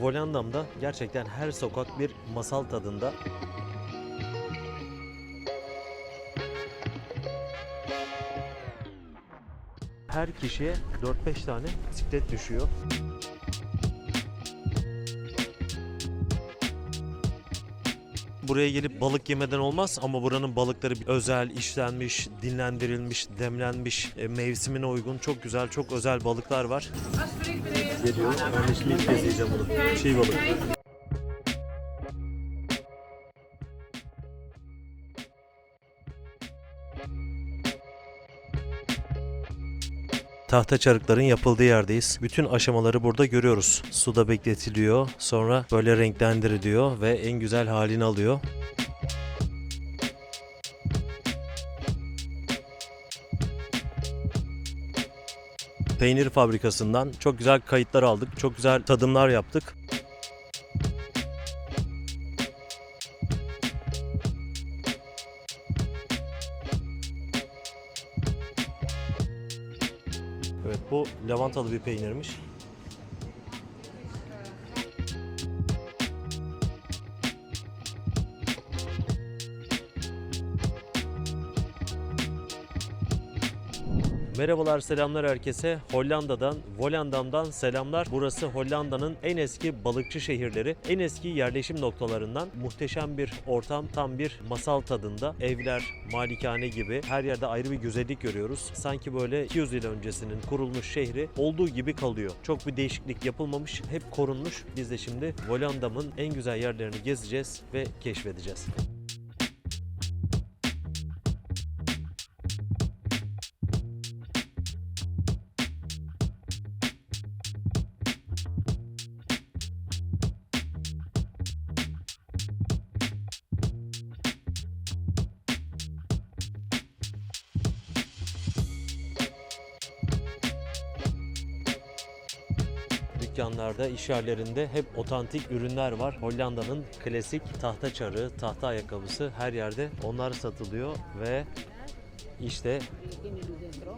Volendam'da gerçekten her sokak bir masal tadında. Her kişiye 4-5 tane bisiklet düşüyor. Buraya gelip balık yemeden olmaz ama buranın balıkları özel, işlenmiş, dinlendirilmiş, demlenmiş, e, mevsimine uygun çok güzel, çok özel balıklar var. Geliyor. Ben şimdi ilk kez yiyeceğim bunu. Çiğ balık. Tahta çarıkların yapıldığı yerdeyiz. Bütün aşamaları burada görüyoruz. Suda bekletiliyor, sonra böyle renklendiriliyor ve en güzel halini alıyor. Peynir fabrikasından çok güzel kayıtlar aldık. Çok güzel tadımlar yaptık. Bu lavantalı bir peynirmiş. Merhabalar selamlar herkese. Hollanda'dan, Volendam'dan selamlar. Burası Hollanda'nın en eski balıkçı şehirleri, en eski yerleşim noktalarından. Muhteşem bir ortam, tam bir masal tadında. Evler, malikane gibi her yerde ayrı bir güzellik görüyoruz. Sanki böyle 200 yıl öncesinin kurulmuş şehri olduğu gibi kalıyor. Çok bir değişiklik yapılmamış, hep korunmuş. Biz de şimdi Volendam'ın en güzel yerlerini gezeceğiz ve keşfedeceğiz. Dükkanlarda, iş yerlerinde hep otantik ürünler var. Hollanda'nın klasik tahta çarı, tahta ayakkabısı her yerde onlar satılıyor ve işte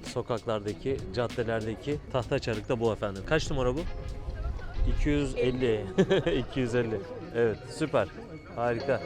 sokaklardaki, caddelerdeki tahta çarık da bu efendim. Kaç numara bu? 250. 250. Evet, süper. Harika.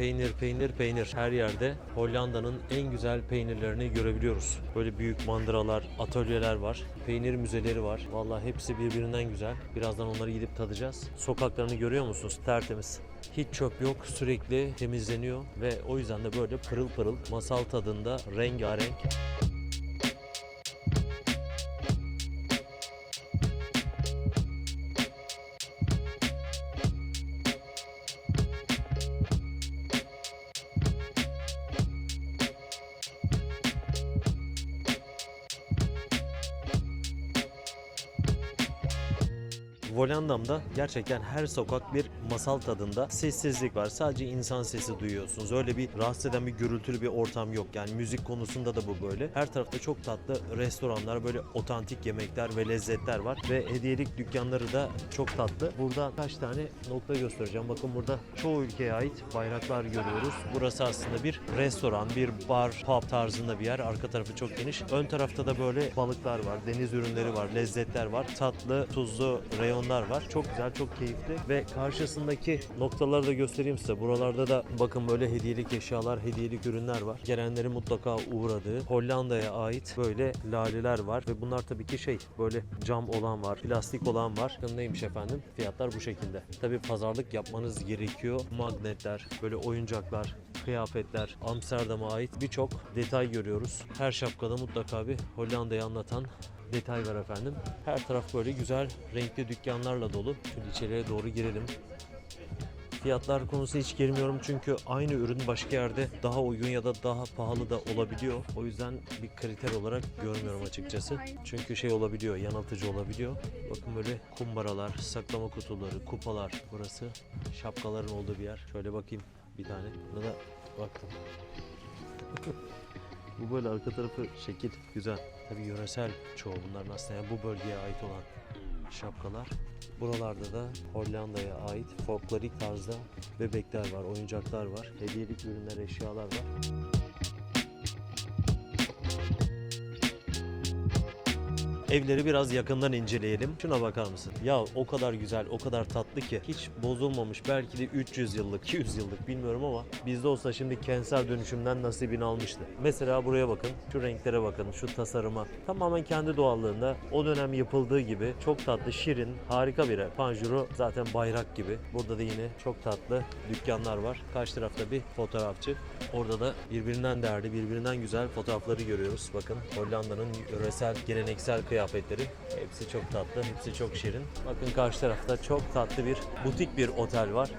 Peynir, peynir, peynir her yerde Hollanda'nın en güzel peynirlerini görebiliyoruz. Böyle büyük mandıralar, atölyeler var. Peynir müzeleri var. Vallahi hepsi birbirinden güzel. Birazdan onları gidip tadacağız. Sokaklarını görüyor musunuz? Tertemiz. Hiç çöp yok. Sürekli temizleniyor ve o yüzden de böyle pırıl pırıl masal tadında rengarenk. Volendam'da gerçekten her sokak bir masal tadında sessizlik var. Sadece insan sesi duyuyorsunuz. Öyle bir rahatsız eden bir gürültülü bir ortam yok. Yani müzik konusunda da bu böyle. Her tarafta çok tatlı restoranlar, böyle otantik yemekler ve lezzetler var. Ve hediyelik dükkanları da çok tatlı. Burada kaç tane nokta göstereceğim. Bakın burada çoğu ülkeye ait bayraklar görüyoruz. Burası aslında bir restoran, bir bar, pub tarzında bir yer. Arka tarafı çok geniş. Ön tarafta da böyle balıklar var, deniz ürünleri var, lezzetler var. Tatlı, tuzlu reyonlar var. Çok güzel, çok keyifli ve karşısındaki noktaları da göstereyim size. Buralarda da bakın böyle hediyelik eşyalar, hediyelik ürünler var. Gelenlerin mutlaka uğradığı Hollanda'ya ait böyle laleler var ve bunlar tabii ki şey böyle cam olan var, plastik olan var. Bakın neymiş efendim? Fiyatlar bu şekilde. Tabii pazarlık yapmanız gerekiyor. Magnetler, böyle oyuncaklar, kıyafetler, Amsterdam'a ait birçok detay görüyoruz. Her şapkada mutlaka bir Hollanda'yı anlatan detay var efendim. Her taraf böyle güzel renkli dükkanlarla dolu. Şöyle içeriye doğru girelim. Fiyatlar konusu hiç girmiyorum çünkü aynı ürün başka yerde daha uygun ya da daha pahalı da olabiliyor. O yüzden bir kriter olarak görmüyorum açıkçası. Çünkü şey olabiliyor, yanıltıcı olabiliyor. Bakın böyle kumbaralar, saklama kutuları, kupalar burası. Şapkaların olduğu bir yer. Şöyle bakayım bir tane. Burada baktım. bu böyle arka tarafı şekil güzel. Tabii yöresel çoğu bunların aslında bu bölgeye ait olan şapkalar. Buralarda da Hollanda'ya ait folklorik tarzda bebekler var, oyuncaklar var, hediyelik ürünler, eşyalar var. Evleri biraz yakından inceleyelim. Şuna bakar mısın? Ya o kadar güzel, o kadar tatlı ki hiç bozulmamış. Belki de 300 yıllık, 200 yıllık bilmiyorum ama bizde olsa şimdi kentsel dönüşümden nasibini almıştı. Mesela buraya bakın, şu renklere bakın, şu tasarıma. Tamamen kendi doğallığında o dönem yapıldığı gibi çok tatlı, şirin, harika bir ev. Panjuru zaten bayrak gibi. Burada da yine çok tatlı dükkanlar var. Karşı tarafta bir fotoğrafçı. Orada da birbirinden değerli, birbirinden güzel fotoğrafları görüyoruz. Bakın Hollanda'nın yöresel, geleneksel kıyafetleri. Hepsi çok tatlı, hepsi çok şirin. Bakın karşı tarafta çok tatlı bir butik bir otel var.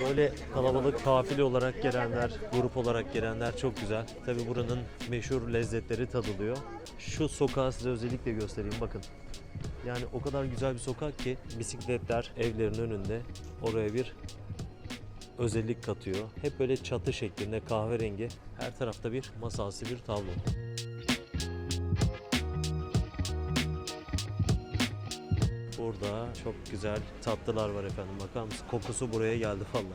Böyle kalabalık kafile olarak gelenler, grup olarak gelenler çok güzel. Tabi buranın meşhur lezzetleri tadılıyor. Şu sokağı size özellikle göstereyim bakın. Yani o kadar güzel bir sokak ki bisikletler evlerin önünde oraya bir özellik katıyor. Hep böyle çatı şeklinde kahverengi. Her tarafta bir masalsı bir tablo. Burada çok güzel tatlılar var efendim. Bakar mısın? Kokusu buraya geldi valla.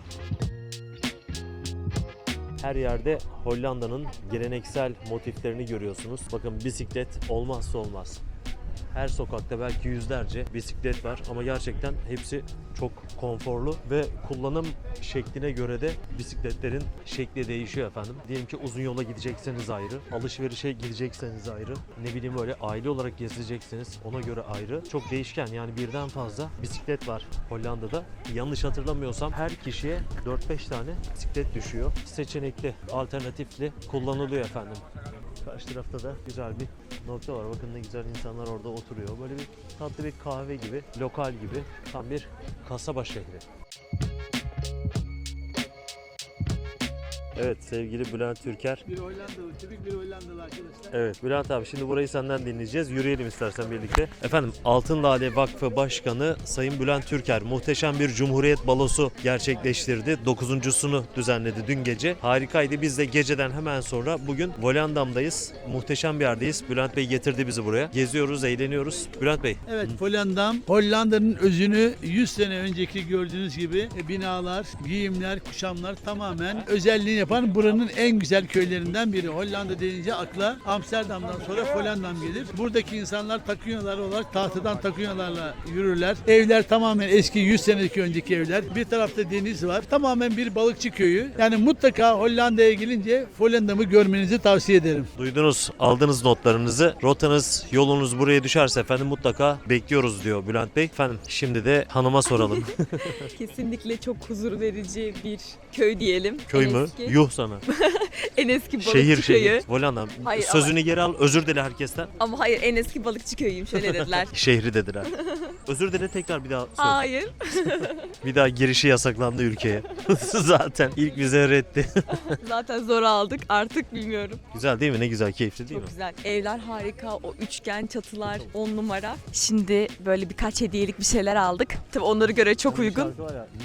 Her yerde Hollanda'nın geleneksel motiflerini görüyorsunuz. Bakın bisiklet olmazsa olmaz. Her sokakta belki yüzlerce bisiklet var ama gerçekten hepsi çok konforlu ve kullanım şekline göre de bisikletlerin şekli değişiyor efendim. Diyelim ki uzun yola gidecekseniz ayrı, alışverişe gidecekseniz ayrı, ne bileyim böyle aile olarak gezecekseniz ona göre ayrı. Çok değişken yani birden fazla bisiklet var Hollanda'da. Yanlış hatırlamıyorsam her kişiye 4-5 tane bisiklet düşüyor. Seçenekli, alternatifli kullanılıyor efendim. Karşı tarafta da güzel bir nokta var. Bakın ne güzel insanlar orada oturuyor. Böyle bir tatlı bir kahve gibi, lokal gibi tam bir kasaba şehri. Evet sevgili Bülent Türker. Bir Hollandalı, tipik bir Hollandalı arkadaşlar. Evet Bülent abi şimdi burayı senden dinleyeceğiz. Yürüyelim istersen birlikte. Efendim Altın Lale Vakfı Başkanı Sayın Bülent Türker muhteşem bir Cumhuriyet balosu gerçekleştirdi. Dokuzuncusunu düzenledi dün gece. Harikaydı. Biz de geceden hemen sonra bugün Volendam'dayız. Muhteşem bir yerdeyiz. Bülent Bey getirdi bizi buraya. Geziyoruz, eğleniyoruz. Bülent Bey Evet, Volendam, Hollanda'nın özünü 100 sene önceki gördüğünüz gibi e, binalar, giyimler, kuşamlar tamamen özelliğini yapan buranın en güzel köylerinden biri. Hollanda deyince akla Amsterdam'dan sonra Volendam gelir. Buradaki insanlar takıyorlar olarak tahtadan takıyorlarla yürürler. Evler tamamen eski 100 senelik önceki evler. Bir tarafta deniz var. Tamamen bir balıkçı köyü. Yani mutlaka Hollanda'ya gelince Volendam'ı görmenizi tavsiye ederim. duydunuz, aldınız notlarınızı. Rotanız, yolunuz buraya düşerse efendim mutlaka bekliyoruz diyor Bülent Bey. Efendim şimdi de hanıma soralım. Kesinlikle çok huzur verici bir köy diyelim. Köy mü? Eski, Yuh sana. en eski balıkçı Şehir köyü. şehir. Volanda. Hayır, Sözünü geri al. Özür dile herkesten. Ama hayır en eski balıkçı köyüyüm şöyle dediler. Şehri dediler. Özür dile tekrar bir daha söyle. hayır. Bir daha girişi yasaklandı ülkeye. Zaten ilk vize reddi. Zaten zor aldık artık bilmiyorum. güzel değil mi? Ne güzel, keyifli değil Çok mi? güzel. Evler harika. O üçgen çatılar on numara. Şimdi böyle birkaç hediyelik bir şeyler aldık. Tabii onlara göre çok uygun.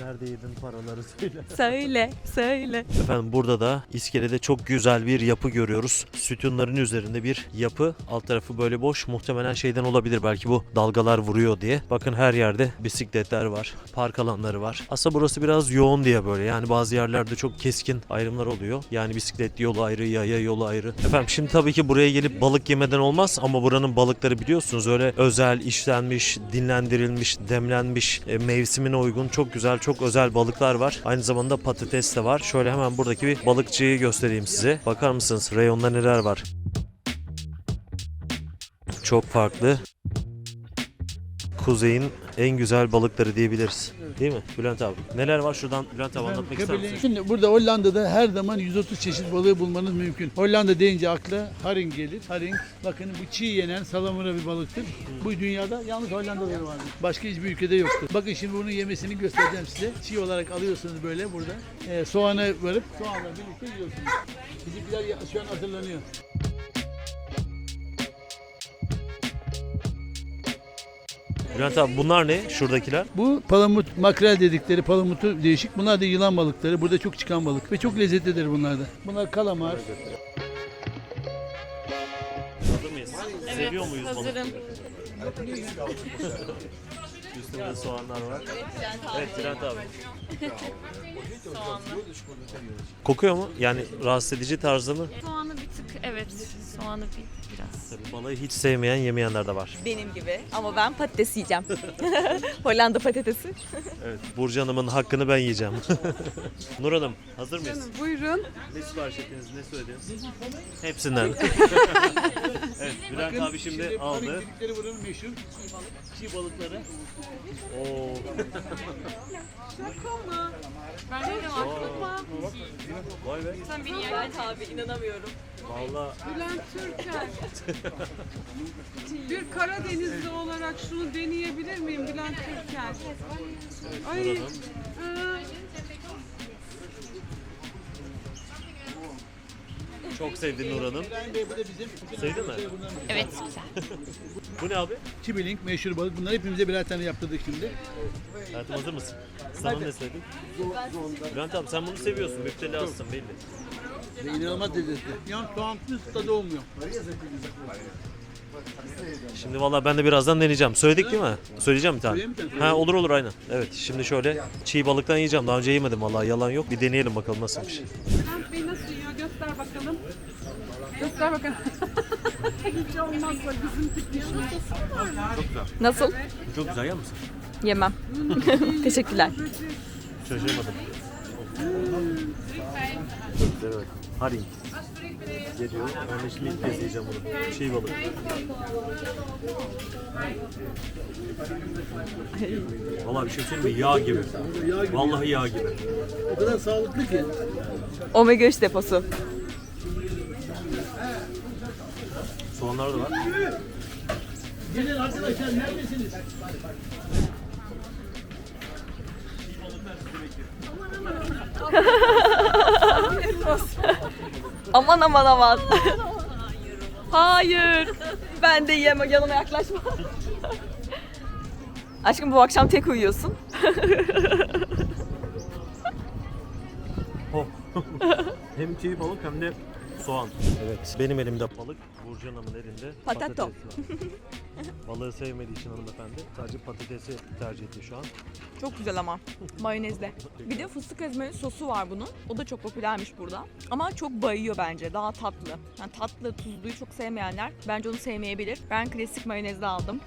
nerede yedin paraları söyle. Söyle, söyle. Efendim burada da iskelede çok güzel bir yapı görüyoruz. Sütunların üzerinde bir yapı. Alt tarafı böyle boş. Muhtemelen şeyden olabilir belki bu dalgalar vuruyor diye. Bakın her yerde bisikletler var. Park alanları var. Aslında burası biraz yoğun diye böyle. Yani bazı yerlerde çok keskin ayrımlar oluyor. Yani bisiklet yolu ayrı, yaya yolu ayrı. Efendim şimdi tabii ki buraya gelip balık yemeden olmaz ama buranın balıkları biliyorsunuz öyle özel işlenmiş, dinlendirilmiş, demlenmiş, e, mevsimine uygun çok güzel, çok özel balıklar var. Aynı zamanda patates de var. Şöyle hemen buradaki bir balıkçıyı göstereyim size. Bakar mısınız reyonda neler var? Çok farklı. Kuzeyin en güzel balıkları diyebiliriz. Değil mi Bülent abi? Neler var şuradan Bülent abi anlatmak ister misin? Şimdi burada Hollanda'da her zaman 130 çeşit balığı bulmanız mümkün. Hollanda deyince akla haring gelir. Haring bakın bu çiğ yenen salamura bir balıktır. Bu dünyada yalnız Hollanda'da da vardır. Başka hiçbir ülkede yoktur. Bakın şimdi bunun yemesini göstereceğim size. Çiğ olarak alıyorsunuz böyle burada. Ee, soğanı varıp soğanla birlikte yiyorsunuz. Bizimkiler ya- şu an hazırlanıyor. Bülent abi bunlar ne? Şuradakiler? Bu palamut, makrel dedikleri palamutu değişik. Bunlar da yılan balıkları. Burada çok çıkan balık ve çok lezzetlidir bunlar da. Bunlar kalamar. Hazır mıyız? Seviyor muyuz Hazırım. Üstünde soğanlar var. Evet Bülent abi. Soğanlı. Kokuyor mu? Yani rahatsız edici tarzda mı? Soğanı bir tık evet. Soğanı bir biraz. Tabii balığı hiç sevmeyen yemeyenler de var. Benim gibi ama ben patates yiyeceğim. Hollanda patatesi. Evet. Burcu Hanım'ın hakkını ben yiyeceğim. Nur Hanım hazır mıyız? Buyurun. Ne sipariş ettiniz? Ne söylediniz? Hepsinden. evet Bülent abi şimdi aldı. Dedikleri buranın meşhur çiğ balıkları. Oo. Bence de var. Vay be. Sen beni Bülent abi inanamıyorum. Valla Bülent Türker. Bir Karadenizli olarak şunu deneyebilir miyim Bülent Türker? Ay. Aa, Çok sevdi Nur Hanım. Sevdi mi? Evet güzel. Bu ne abi? Çibilink meşhur balık. Bunları hepimize birer tane yaptırdık şimdi. Hayatım hazır mısın? Sana ne söyledin? Bülent abi sen bunu seviyorsun. Müptelasın belli. Ve inanılmaz lezzetli. Yan soğansız tadı olmuyor. Şimdi valla ben de birazdan deneyeceğim. Söyledik değil mi? Söyleyeceğim bir tane. Söyleyeyim mi sen? Ha olur olur aynen. Evet şimdi şöyle çiğ balıktan yiyeceğim. Daha önce yemedim valla yalan yok. Bir deneyelim bakalım nasılmış. Bülent Bey nasıl yiyor? Göster bakalım. Göster bakalım. Hiç olmazsa bizim tipmiş. Nasıl? Çok güzel yer misin? Yemem. Teşekkürler. Şaşırmadım. Çok güzel evet. Haring. Geliyor. Ben de şimdi ilk kez yiyeceğim bunu. Çiğ balık. Valla bir şey söyleyeyim mi? Yağ gibi. Vallahi yağ gibi. O kadar sağlıklı ki. Omega 3 deposu. Soğanlar da var. Gelin arkadaşlar neredesiniz? Aman aman aman. Hayır. Ben de yiyemem. Yanıma yaklaşma. Aşkım bu akşam tek uyuyorsun. Hem çiğ balık hem de soğan. Evet. Benim elimde balık, Burcu Hanım'ın elinde Patato. patates var. Balığı sevmediği için hanımefendi sadece patatesi tercih etti şu an. Çok güzel ama. Mayonezle. Bir de fıstık ezmeli sosu var bunun. O da çok popülermiş burada. Ama çok bayıyor bence. Daha tatlı. Yani tatlı, tuzluyu çok sevmeyenler bence onu sevmeyebilir. Ben klasik mayonezli aldım.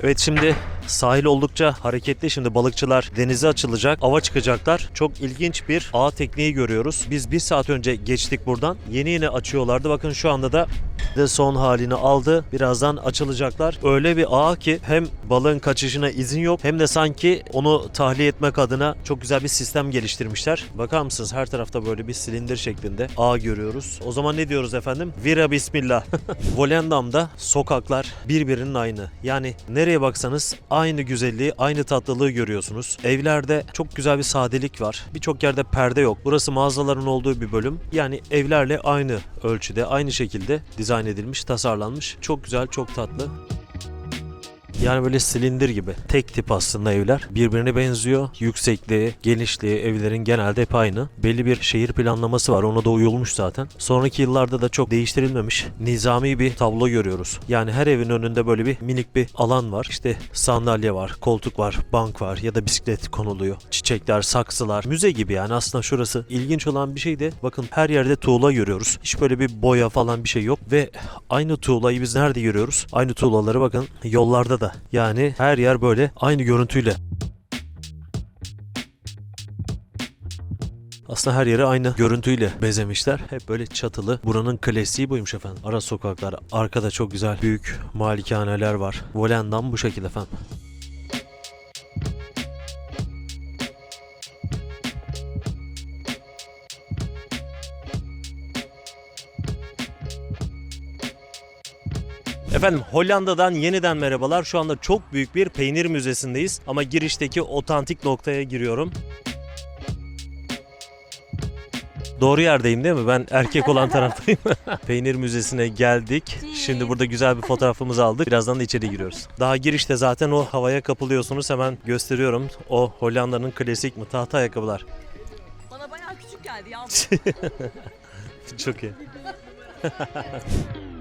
Evet şimdi sahil oldukça hareketli. Şimdi balıkçılar denize açılacak, ava çıkacaklar. Çok ilginç bir ağ tekniği görüyoruz. Biz bir saat önce geçtik buradan. Yeni yeni açıyorlardı. Bakın şu anda da de son halini aldı. Birazdan açılacaklar. Öyle bir ağ ki hem balığın kaçışına izin yok hem de sanki onu tahliye etmek adına çok güzel bir sistem geliştirmişler. Bakar mısınız her tarafta böyle bir silindir şeklinde ağ görüyoruz. O zaman ne diyoruz efendim? Vira bismillah. Volendam'da sokaklar birbirinin aynı. Yani nereye baksanız aynı güzelliği, aynı tatlılığı görüyorsunuz. Evlerde çok güzel bir sadelik var. Birçok yerde perde yok. Burası mağazaların olduğu bir bölüm. Yani evlerle aynı ölçüde, aynı şekilde dizayn edilmiş, tasarlanmış. Çok güzel, çok tatlı. Yani böyle silindir gibi. Tek tip aslında evler. Birbirine benziyor. Yüksekliği, genişliği evlerin genelde hep aynı. Belli bir şehir planlaması var. Ona da uyulmuş zaten. Sonraki yıllarda da çok değiştirilmemiş. Nizami bir tablo görüyoruz. Yani her evin önünde böyle bir minik bir alan var. İşte sandalye var, koltuk var, bank var ya da bisiklet konuluyor. Çiçekler, saksılar, müze gibi yani aslında şurası. ilginç olan bir şey de bakın her yerde tuğla görüyoruz. Hiç böyle bir boya falan bir şey yok ve aynı tuğlayı biz nerede görüyoruz? Aynı tuğlaları bakın yollarda da. Yani her yer böyle aynı görüntüyle. Aslında her yeri aynı görüntüyle bezemişler. Hep böyle çatılı. Buranın klasiği buymuş efendim. Ara sokaklar. Arkada çok güzel büyük malikaneler var. Volendam bu şekilde efendim. Efendim Hollanda'dan yeniden merhabalar. Şu anda çok büyük bir peynir müzesindeyiz ama girişteki otantik noktaya giriyorum. Doğru yerdeyim değil mi? Ben erkek olan taraftayım. Peynir Müzesi'ne geldik. Şimdi burada güzel bir fotoğrafımızı aldık. Birazdan da içeri giriyoruz. Daha girişte zaten o havaya kapılıyorsunuz. Hemen gösteriyorum. O Hollanda'nın klasik mi tahta ayakkabılar. Bana bayağı küçük geldi ya. Çok iyi.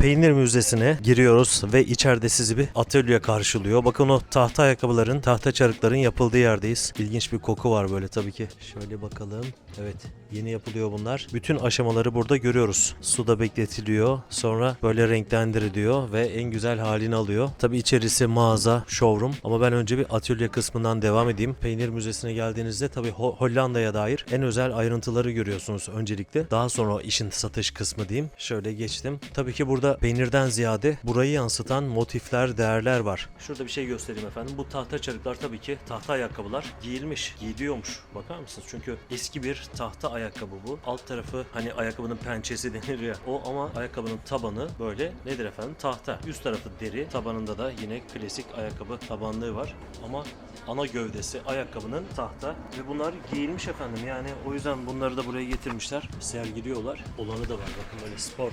Peynir Müzesi'ne giriyoruz ve içeride sizi bir atölye karşılıyor. Bakın o tahta ayakkabıların, tahta çarıkların yapıldığı yerdeyiz. İlginç bir koku var böyle tabii ki. Şöyle bakalım. Evet, yeni yapılıyor bunlar. Bütün aşamaları burada görüyoruz. Suda bekletiliyor, sonra böyle renklendiriliyor ve en güzel halini alıyor. Tabii içerisi mağaza, showroom ama ben önce bir atölye kısmından devam edeyim. Peynir Müzesi'ne geldiğinizde tabii Ho- Hollanda'ya dair en özel ayrıntıları görüyorsunuz öncelikle. Daha sonra işin satış kısmı diyeyim. Şöyle geçtim. Tabii ki burada peynirden ziyade burayı yansıtan motifler, değerler var. Şurada bir şey göstereyim efendim. Bu tahta çarıklar tabii ki tahta ayakkabılar giyilmiş, giyiliyormuş. Bakar mısınız? Çünkü eski bir tahta ayakkabı bu. Alt tarafı hani ayakkabının pençesi denir ya. O ama ayakkabının tabanı böyle nedir efendim? Tahta. Üst tarafı deri. Tabanında da yine klasik ayakkabı tabanlığı var. Ama ana gövdesi ayakkabının tahta ve bunlar giyilmiş efendim yani o yüzden bunları da buraya getirmişler sergiliyorlar olanı da var bakın böyle spor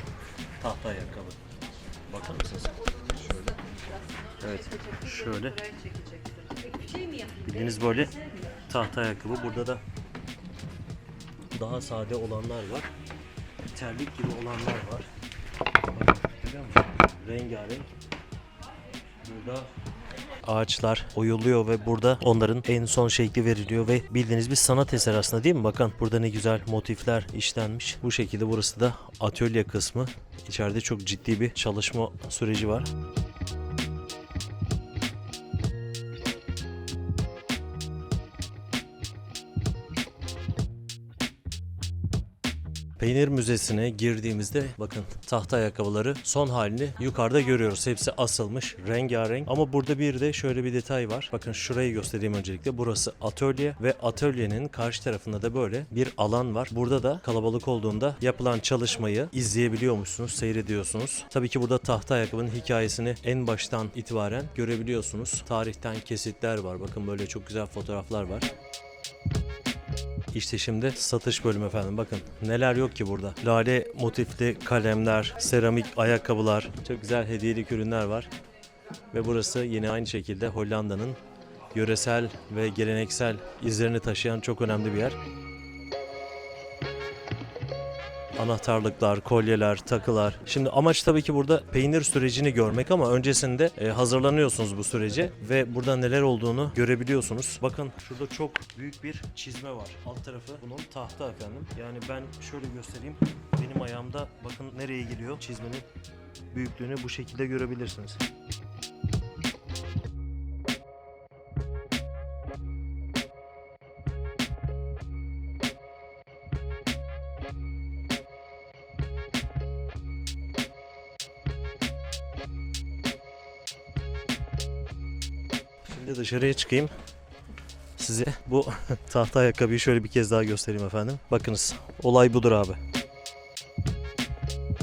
tahta ayakkabı bakar mısınız şöyle. Evet şöyle. Bildiğiniz böyle tahta ayakkabı. Burada da daha sade olanlar var. Terlik gibi olanlar var. Bakın, rengarenk. Burada ağaçlar oyuluyor ve burada onların en son şekli veriliyor ve bildiğiniz bir sanat eseri aslında değil mi? Bakın burada ne güzel motifler işlenmiş. Bu şekilde burası da atölye kısmı. İçeride çok ciddi bir çalışma süreci var. Peynir Müzesi'ne girdiğimizde bakın tahta ayakkabıları son halini yukarıda görüyoruz. Hepsi asılmış rengarenk ama burada bir de şöyle bir detay var. Bakın şurayı göstereyim öncelikle. Burası atölye ve atölyenin karşı tarafında da böyle bir alan var. Burada da kalabalık olduğunda yapılan çalışmayı izleyebiliyormuşsunuz, seyrediyorsunuz. Tabii ki burada tahta ayakkabının hikayesini en baştan itibaren görebiliyorsunuz. Tarihten kesitler var. Bakın böyle çok güzel fotoğraflar var. İşte şimdi satış bölümü efendim. Bakın neler yok ki burada. Lale motifli kalemler, seramik ayakkabılar, çok güzel hediyelik ürünler var. Ve burası yine aynı şekilde Hollanda'nın yöresel ve geleneksel izlerini taşıyan çok önemli bir yer. Anahtarlıklar, kolyeler, takılar. Şimdi amaç tabii ki burada peynir sürecini görmek ama öncesinde e, hazırlanıyorsunuz bu sürece ve burada neler olduğunu görebiliyorsunuz. Bakın şurada çok büyük bir çizme var. Alt tarafı bunun tahta efendim. Yani ben şöyle göstereyim. Benim ayağımda bakın nereye geliyor çizmenin büyüklüğünü bu şekilde görebilirsiniz. Dışarıya çıkayım. Size bu tahta ayakkabıyı şöyle bir kez daha göstereyim efendim. Bakınız olay budur abi.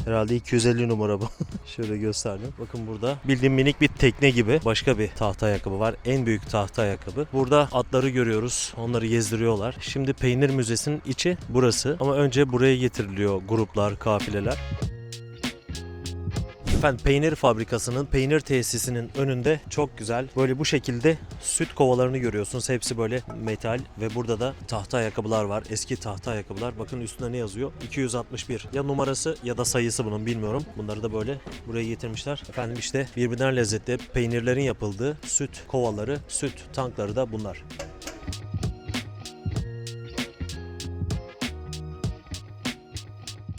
Herhalde 250 numara bu. Şöyle gösterdim. Bakın burada bildiğim minik bir tekne gibi başka bir tahta ayakkabı var. En büyük tahta ayakkabı. Burada atları görüyoruz. Onları gezdiriyorlar. Şimdi Peynir Müzesi'nin içi burası. Ama önce buraya getiriliyor gruplar, kafileler. Efendim peynir fabrikasının, peynir tesisinin önünde çok güzel böyle bu şekilde süt kovalarını görüyorsunuz. Hepsi böyle metal ve burada da tahta ayakkabılar var. Eski tahta ayakkabılar. Bakın üstünde ne yazıyor? 261. Ya numarası ya da sayısı bunun bilmiyorum. Bunları da böyle buraya getirmişler. Efendim işte birbirinden lezzetli peynirlerin yapıldığı süt kovaları, süt tankları da bunlar.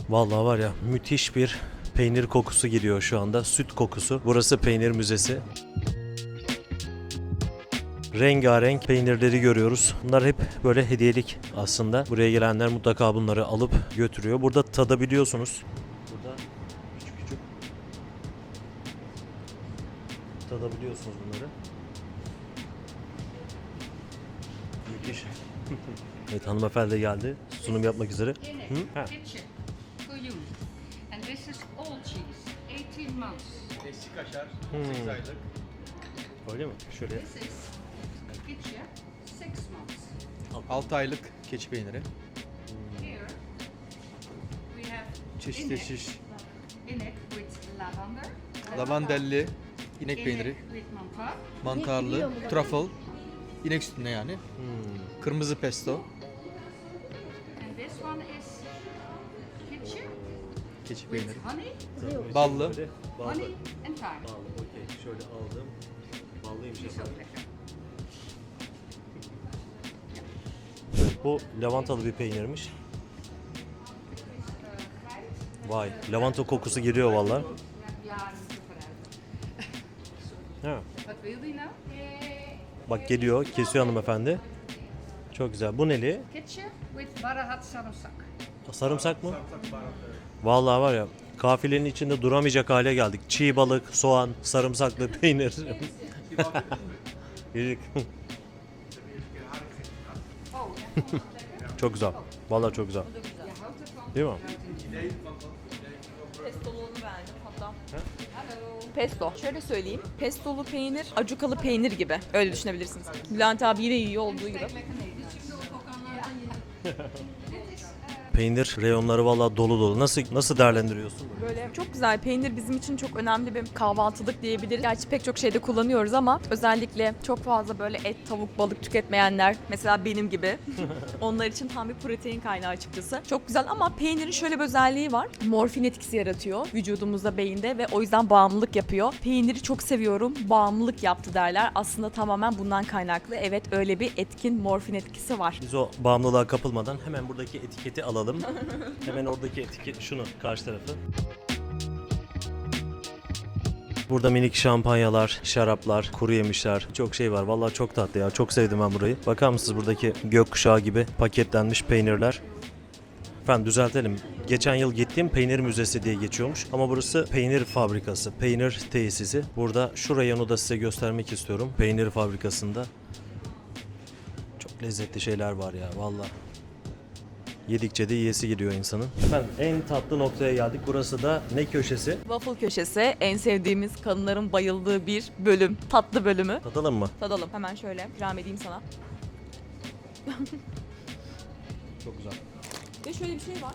Vallahi var ya müthiş bir peynir kokusu geliyor şu anda. Süt kokusu. Burası peynir müzesi. Rengarenk peynirleri görüyoruz. Bunlar hep böyle hediyelik aslında. Buraya gelenler mutlaka bunları alıp götürüyor. Burada tadabiliyorsunuz. Burada küçük küçük tadabiliyorsunuz bunları. Müthiş. evet hanımefendi geldi. Sunum yapmak üzere. Hı? Ha. Eski kaşar, Hmm. 8 aylık. Öyle mi? Şöyle This is kitchen, 6 months. 6 aylık keçi peyniri. Here, çeşit inek, çeşit inek with lavender. lavandelli inek Inek peyniri, with mantar. mantarlı, truffle, inek sütüne yani. Hmm. Kırmızı pesto, And this one is kitchen keçi peyniri. Ballı. Ballı. Ballı, okey. Şöyle aldım. Ballıymış efendim. bu lavantalı bir peynirmiş. Vay, lavanta kokusu geliyor valla. Ja, dat is super uit. Ha. Bak geliyor, kesiyor hanımefendi. Çok güzel. Bu neli? Kitchen with barahat sarımsak. Sarımsak mı? Vallahi var ya, kafilenin içinde duramayacak hale geldik. Çiğ balık, soğan, sarımsaklı peynir. Yedik. çok güzel. Vallahi çok güzel. Değil mi? Pestoluğunu beğendim hatta. Pesto. Şöyle söyleyeyim. Pestolu peynir, acukalı peynir gibi. Öyle düşünebilirsiniz. Bülent abi yine yiyor olduğu gibi. Peynir reyonları vallahi dolu dolu. Nasıl nasıl değerlendiriyorsun? Böyle çok güzel. Peynir bizim için çok önemli bir kahvaltılık diyebiliriz. Gerçi pek çok şeyde kullanıyoruz ama özellikle çok fazla böyle et, tavuk, balık tüketmeyenler mesela benim gibi onlar için tam bir protein kaynağı açıkçası. Çok güzel ama peynirin şöyle bir özelliği var. Morfin etkisi yaratıyor vücudumuzda, beyinde ve o yüzden bağımlılık yapıyor. Peyniri çok seviyorum. Bağımlılık yaptı derler. Aslında tamamen bundan kaynaklı. Evet öyle bir etkin morfin etkisi var. Biz o bağımlılığa kapılmadan hemen buradaki etiketi alalım. hemen oradaki etiket şunu karşı tarafı. Burada minik şampanyalar, şaraplar, kuru yemişler, çok şey var. Vallahi çok tatlı ya. Çok sevdim ben burayı. Bakar mısınız buradaki gökkuşağı gibi paketlenmiş peynirler. Efendim düzeltelim. Geçen yıl gittiğim peynir müzesi diye geçiyormuş. Ama burası peynir fabrikası, peynir tesisi. Burada şu reyonu da size göstermek istiyorum. Peynir fabrikasında. Çok lezzetli şeyler var ya vallahi. Yedikçe de yiyesi gidiyor insanın. Efendim en tatlı noktaya geldik. Burası da ne köşesi? Waffle köşesi en sevdiğimiz kadınların bayıldığı bir bölüm. Tatlı bölümü. Tadalım mı? Tadalım. Hemen şöyle ikram edeyim sana. Çok güzel. Ve şöyle bir şey var.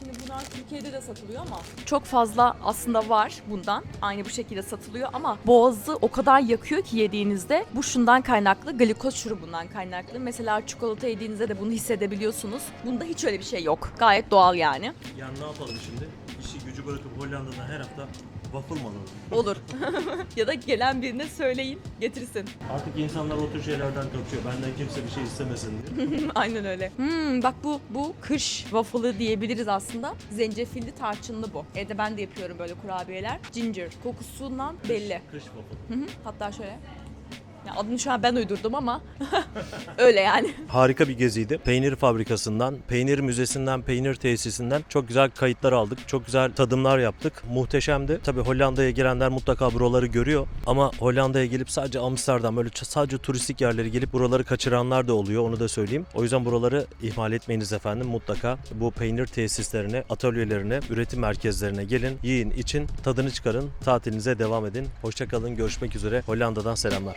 Şimdi bunlar Türkiye'de de satılıyor ama çok fazla aslında var bundan. Aynı bu şekilde satılıyor ama boğazı o kadar yakıyor ki yediğinizde. Bu şundan kaynaklı. Glikoz şurubundan kaynaklı. Mesela çikolata yediğinizde de bunu hissedebiliyorsunuz. Bunda hiç öyle bir şey yok. Gayet doğal yani. Yani ne yapalım şimdi? İşi gücü bırakıp Hollanda'da her hafta waffle mı alalım? Olur. ya da gelen birine söyleyin getirsin. Artık insanlar o tür şeylerden kaçıyor. Benden kimse bir şey istemesin diye. Aynen öyle. Hmm, bak bu bu kış waffle'ı diyebiliriz aslında. Zencefilli tarçınlı bu. Evde ben de yapıyorum böyle kurabiyeler. Ginger kokusundan belli. Kış waffle. Hı hı. Hatta şöyle. Ya adını şu an ben uydurdum ama öyle yani. Harika bir geziydi. Peynir fabrikasından, peynir müzesinden, peynir tesisinden çok güzel kayıtlar aldık. Çok güzel tadımlar yaptık. Muhteşemdi. Tabii Hollanda'ya girenler mutlaka buraları görüyor. Ama Hollanda'ya gelip sadece Amsterdam, böyle sadece turistik yerleri gelip buraları kaçıranlar da oluyor. Onu da söyleyeyim. O yüzden buraları ihmal etmeyiniz efendim. Mutlaka bu peynir tesislerine, atölyelerine, üretim merkezlerine gelin, yiyin, için, tadını çıkarın, tatilinize devam edin. Hoşçakalın, görüşmek üzere. Hollanda'dan selamlar.